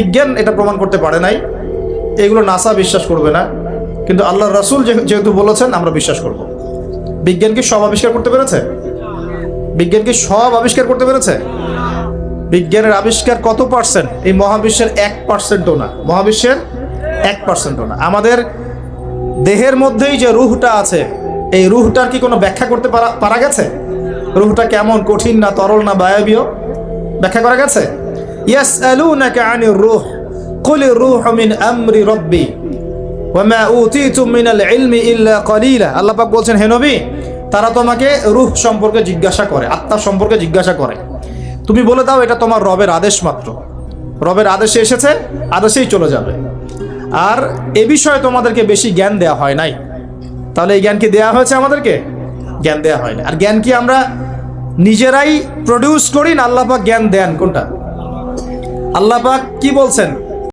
বিজ্ঞান এটা প্রমাণ করতে পারে নাই। এগুলো নাসা বিশ্বাস করবে না। কিন্তু আল্লাহ রাসুল যেহেতু বলেছেন, আমরা বিশ্বাস করব। বিজ্ঞান কি সব আবিষ্কার করতে পেরেছে? বিজ্ঞান কি সব আবিষ্কার করতে পেরেছে? বিজ্ঞানের আবিষ্কার কত পার্সেন্ট? এই মহাবিশ্বের এক পার্সেন্টও না। মহাবিশ্বের এক পার্সেন্টও না। আমাদের দেহের মধ্যেই যে রুহটা আছে, এই রুহটার কি কোনো ব্যাখ্যা করতে পারা পারা গেছে? রুহটা কেমন কঠিন না তরল না বায়বীয়? ব্যাখ্যা করা গেছে? ইয়াসআলুনাকা আনির রূহ কুলির রূহু মিন আমরি রাব্বি ওয়ামা উতিতুম মিনাল ইলমি ইল্লা কলিলা আল্লাহ পাক বলছেন, হে তারা তোমাকে রূহ সম্পর্কে জিজ্ঞাসা করে আত্মা সম্পর্কে জিজ্ঞাসা করে। তুমি বলে দাও, এটা তোমার রবের আদেশ মাত্র। রবের আদেশে এসেছে, আদেশেই চলে যাবে। আর এ বিষয়ে তোমাদেরকে বেশি জ্ঞান দেওয়া হয় নাই। তাহলে এই জ্ঞান কি দেওয়া হয়েছে আমাদেরকে? জ্ঞান দেওয়া হয় না আর জ্ঞান কি আমরা নিজেরাই প্রডিউস করি না? আল্লাহ পাক জ্ঞান দেন কোনটা? আল্লাহ পাক কি বলছেন?